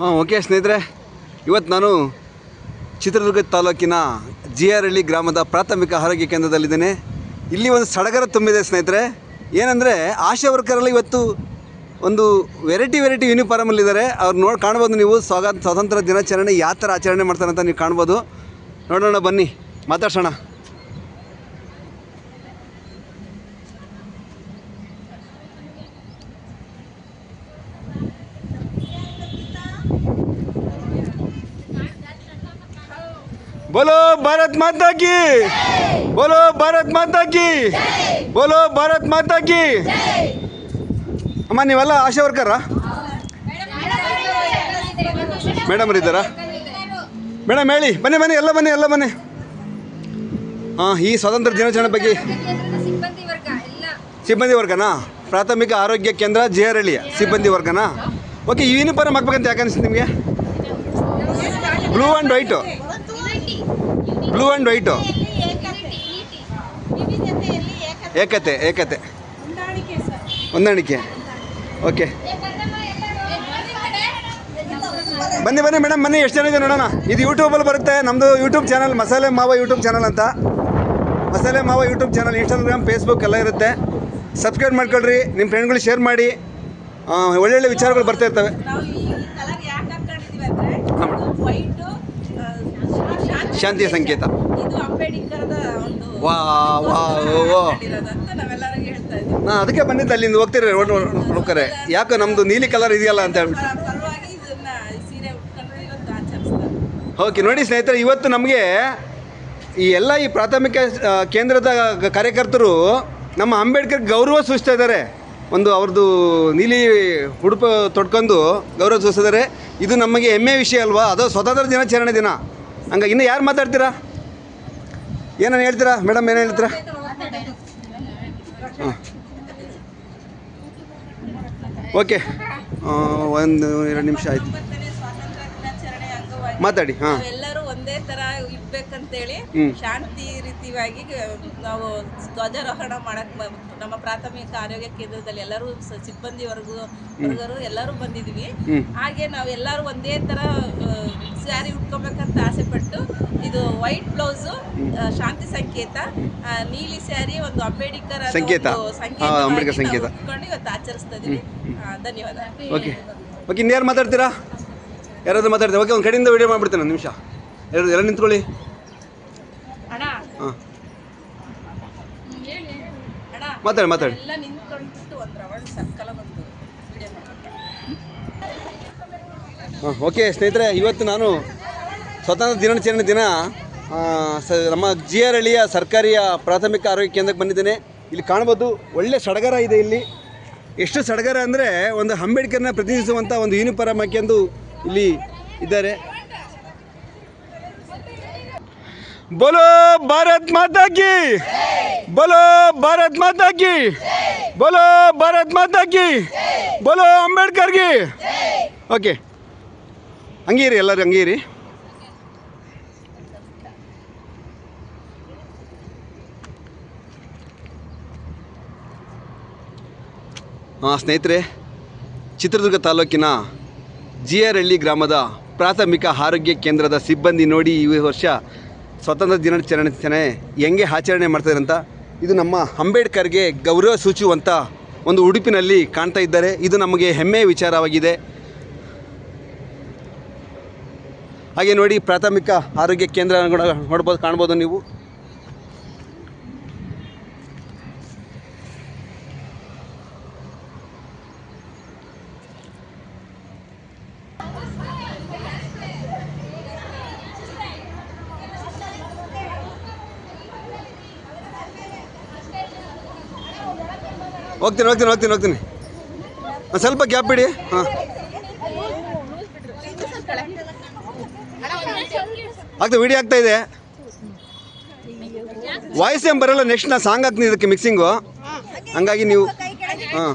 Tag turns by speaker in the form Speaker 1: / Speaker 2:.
Speaker 1: ಹಾಂ ಓಕೆ ಸ್ನೇಹಿತರೆ ಇವತ್ತು ನಾನು ಚಿತ್ರದುರ್ಗ ತಾಲೂಕಿನ ಜಿ ಆರ್ ಹಳ್ಳಿ ಗ್ರಾಮದ ಪ್ರಾಥಮಿಕ ಆರೋಗ್ಯ ಕೇಂದ್ರದಲ್ಲಿದ್ದೇನೆ. ಇಲ್ಲಿ ಒಂದು ಸಡಗರ ತುಂಬಿದೆ ಸ್ನೇಹಿತರೆ. ಏನಂದರೆ ಆಶಾ ವರ್ಕರಲ್ಲಿ ಇವತ್ತು ಒಂದು ವೆರೈಟಿ ವೆರೈಟಿ ಯೂನಿಫಾರ್ಮಲ್ಲಿದ್ದಾರೆ. ಅವ್ರು ನೋಡಿ ಕಾಣ್ಬೋದು ನೀವು ಸ್ವಾಗತ ಸ್ವಾತಂತ್ರ್ಯ ದಿನಾಚರಣೆ ಯಾವ ಥರ ಆಚರಣೆ ಮಾಡ್ತಾರೆ ಅಂತ ನೀವು ಕಾಣ್ಬೋದು. ನೋಡೋಣ, ಬನ್ನಿ. ಮಾತಾಡ್ಸೋಣ. ಬೋಲೋ, ಭಾರತ್ ಮಾತಾಕಿ बोलो ಭಾರತ್ ಮಾತಾ ಕಿ ಬೋಲೋ ಭಾರತ್ ಮಾತಾ ಕಿ ಅಮ್ಮ ನೀವೆಲ್ಲ ಆಶಾ ವರ್ಕರಾ? ಮೇಡಮ್ ಇದ್ದಾರಾ ಮೇಡಮ್ ಹೇಳಿ. ಬನ್ನಿ ಬನ್ನಿ ಎಲ್ಲ ಬನ್ನಿ ಎಲ್ಲ ಬನ್ನಿ. ಹಾಂ ಈ ಸ್ವಾತಂತ್ರ್ಯ ದಿನಾಚರಣೆ ಬಗ್ಗೆ
Speaker 2: ಸಿಬ್ಬಂದಿ
Speaker 1: ವರ್ಗನಾ? ಪ್ರಾಥಮಿಕ ಆರೋಗ್ಯ ಕೇಂದ್ರ ಜೆ ಆರ್ ಹಳ್ಳಿಯ ಸಿಬ್ಬಂದಿ ವರ್ಗನಾ? ಓಕೆ ಈ ಯೂನಿಫಾರ್ಮ್ ಹಾಕ್ಬೇಕಂತ ಯಾಕೆ ಅನಿಸ್ತು ನಿಮಗೆ? Blue and white blue and white ಏಕತೆ ಏಕತೆ. ಹೊಂದಾಣಿಕೆ ಓಕೆ. ಬನ್ನಿ ಬನ್ನಿ ಮೇಡಮ್ ಬನ್ನಿ ಎಷ್ಟು ಜನ ಇದೆ ನೋಡೋಣ. ಇದು ಯೂಟ್ಯೂಬಲ್ಲಿ ಬರುತ್ತೆ ನಮ್ಮದು ಯೂಟ್ಯೂಬ್ ಚಾನಲ್ ಮಸಾಲೆ ಮಾವ ಯೂಟ್ಯೂಬ್ ಚಾನಲ್ ಅಂತ. ಮಸಾಲೆ ಮಾವ ಯೂಟ್ಯೂಬ್ ಚಾನಲ್ ಇನ್ಸ್ಟಾಗ್ರಾಮ್ ಫೇಸ್ಬುಕ್ ಎಲ್ಲ ಇರುತ್ತೆ. ಸಬ್ಸ್ಕ್ರೈಬ್ ಮಾಡ್ಕೊಳ್ರಿ ನಿಮ್ಮ ಫ್ರೆಂಡ್ಗಳು ಶೇರ್ ಮಾಡಿ. ಒಳ್ಳೊಳ್ಳೆ ವಿಚಾರಗಳು ಬರ್ತಾ ಇರ್ತವೆ
Speaker 3: ನಾವು ಈ ಕಲರ್ ಯಾಕೆ ಹಾಕೊಂಡಿದೀವಿ ಅಂದ್ರೆ
Speaker 1: ಹಾಂ ಮೇಡಮ್
Speaker 3: ವೈಟ್
Speaker 1: ಶಾಂತಿಯ ಸಂಕೇತ. ವಾ ವಾ ಓ ನಾ ಅದಕ್ಕೆ ಬಂದಿದ್ದೆ ಅಲ್ಲಿಂದ ಹೋಗ್ತೀರಿ ಹೋಗ್ತಾರೆ ಯಾಕೆ ನಮ್ಮದು ನೀಲಿ ಕಲರ್ ಇದೆಯಲ್ಲ ಅಂತ ಹೇಳ್ಬಿಟ್ಟು. ಓಕೆ ನೋಡಿ ಸ್ನೇಹಿತರೆ ಇವತ್ತು ನಮಗೆ ಈ ಎಲ್ಲ ಈ ಪ್ರಾಥಮಿಕ ಕೇಂದ್ರದ ಕಾರ್ಯಕರ್ತರು ನಮ್ಮ ಅಂಬೇಡ್ಕರ್ ಗೌರವ ಸೂಚಿಸ್ತಾ ಇದ್ದಾರೆ. ಒಂದು ಅವ್ರದ್ದು ನೀಲಿ ಉಡುಪು ತೊಡ್ಕೊಂಡು ಗೌರವ ಸೂಚಿಸಿದ್ದಾರೆ ಇದು ನಮಗೆ ಹೆಮ್ಮೆ ವಿಷಯ ಅಲ್ವಾ? ಅದು ಸ್ವತಂತ್ರ ದಿನಾಚರಣೆ ದಿನ. ಹಂಗ ಇನ್ನು ಯಾರು ಮಾತಾಡ್ತೀರಾ? ಏನೇನು ಹೇಳ್ತೀರಾ? ಮೇಡಮ್ ಏನು ಹೇಳ್ತೀರಾ? ಹಾಂ. ಓಕೆ. ಒಂದು, ಎರಡು ನಿಮಿಷ ಆಯ್ತು. ಮಾತಾಡಿ, ಹಾಂ.
Speaker 3: ತರ ಇರ್ಬೇಕಂತೇಳಿ
Speaker 1: ಹೇಳಿ
Speaker 3: ಶಾಂತಿ ರೀತಿಯಾಗಿ ನಾವು ಧ್ವಜಾರೋಹಣ ಮಾಡಕ್ ನಮ್ಮ ಪ್ರಾಥಮಿಕ ಆರೋಗ್ಯ ಕೇಂದ್ರದಲ್ಲಿ ಎಲ್ಲರೂ ಸಿಬ್ಬಂದಿ ವರ್ಗ ವರ್ಗರು ಎಲ್ಲರೂ ಬಂದಿದ್ವಿ. ಹಾಗೆ ನಾವು ಎಲ್ಲರೂ ಒಂದೇ ತರ ಸ್ಯಾರಿ ಉಟ್ಕೋಬೇಕಂತ ಆಸೆ ಪಟ್ಟು ಇದು ವೈಟ್ ಬ್ಲೌಸ್ ಶಾಂತಿ ಸಂಕೇತ ನೀಲಿ ಸ್ಯಾರಿ ಒಂದು ಅಂಬೇಡ್ಕರ್
Speaker 1: ಸಂಕೇತ.
Speaker 3: ಉಟ್ಕೊಂಡು ಇವತ್ತು ಆಚರಿಸ್ತಾ ಇದೀವಿ. ಧನ್ಯವಾದ.
Speaker 1: ಓಕೆ. ಓಕೆ ಇನ್ಯಾರು ಮಾತಾಡ್ತೀರಾ? ಯಾರಾದರೂ ಮಾತಾಡ್ತೀರಾ? ಓಕೆ ಒಂದು ಕಡೆಯಿಂದ ವಿಡಿಯೋ ಮಾಡಿಬಿಡ್ತೇನೆ ಒಂದು ನಿಮಿಷ. ಎರಡು ಎಲ್ಲ ನಿಂತ್ಕೊಳ್ಳಿ. ಹಾಂ. ಮಾತಾಡಿ ಮಾತಾಡಿ. ಹಾಂ ಓಕೆ ಸ್ನೇಹಿತರೆ ಇವತ್ತು ನಾನು ಸ್ವತಂತ್ರ ದಿನಾಚರಣೆ ದಿನ ಸ ನಮ್ಮ ಜಿ ಆರ್ ಹಳ್ಳಿಯ ಸರ್ಕಾರಿಯ ಪ್ರಾಥಮಿಕ ಆರೋಗ್ಯ ಕೇಂದ್ರಕ್ಕೆ ಬಂದಿದ್ದೇನೆ. ಇಲ್ಲಿ ಕಾಣ್ಬೋದು ಒಳ್ಳೆ ಸಡಗರ ಇದೆ ಇಲ್ಲಿ. ಎಷ್ಟು ಸಡಗರ ಅಂದರೆ ಒಂದು ಅಂಬೇಡ್ಕರ್ನ ಪ್ರತಿನಿಧಿಸುವಂಥ ಒಂದು ಯೂನಿಫಾರ್ಮ್ ಹಾಕ್ಯಂದು ಇಲ್ಲಿ ಇದ್ದಾರೆ. ಬೋಲೋ ಭಾರತ್ ಮಾತಾ ಕಿ ಬೋಲೋ ಭಾರತ್ ಮಾತಾ ಕಿ ಬೋಲೋ ಭಾರತ್ ಮಾತಾ ಕಿ ಬೋಲೋ ಅಂಬೇಡ್ಕರ್ ಗಿ ಓಕೆ ಹಂಗೀರಿ ಎಲ್ಲರೂ ಹಂಗೀರಿ ಹಾಂ ಸ್ನೇಹಿತರೆ, ಚಿತ್ರದುರ್ಗ ತಾಲೂಕಿನ ಜಿ ಆರ್ ಹಳ್ಳಿ ಗ್ರಾಮದ ಪ್ರಾಥಮಿಕ ಆರೋಗ್ಯ ಕೇಂದ್ರದ ಸಿಬ್ಬಂದಿ ನೋಡಿ ಈ ವರ್ಷ ಸ್ವತಂತ್ರ ದಿನಾಚರಣೆ ಹೆಂಗೆ ಆಚರಣೆ ಮಾಡ್ತಾರೆ ಅಂತ ಇದು ನಮ್ಮ ಅಂಬೇಡ್ಕರ್ಗೆ ಗೌರವ ಸೂಚುವಂಥ ಒಂದು ಉಡುಪಿನಲ್ಲಿ ಕಾಣ್ತಾ ಇದ್ದಾರೆ. ಇದು ನಮಗೆ ಹೆಮ್ಮೆಯ ವಿಚಾರವಾಗಿದೆ. ಹಾಗೆ ನೋಡಿ ಪ್ರಾಥಮಿಕ ಆರೋಗ್ಯ ಕೇಂದ್ರ ನೋಡ್ಬೋದು, ಕಾಣ್ಬೋದು ನೀವು. ಹೋಗ್ತೀನಿ ಹೋಗ್ತೀನಿ ಹೋಗ್ತೀನಿ ಹೋಗ್ತೀನಿ. ಒಂದು ಸ್ವಲ್ಪ ಗ್ಯಾಪ್ ಬಿಡಿ. ಹಾಂ. ಆಗ್ತಾ ವಿಡಿಯೋ ಆಗ್ತಾ ಇದೆ. ವಾಯ್ಸ್ ಏನು ಬರೋಲ್ಲ ನೆಕ್ಸ್ಟ್ ನಾ ಸಾಂಗ್ ಹಾಕ್ತೀನಿ ಇದಕ್ಕೆ ಮಿಕ್ಸಿಂಗು ಹಂಗಾಗಿ ನೀವು, ಹಾಂ.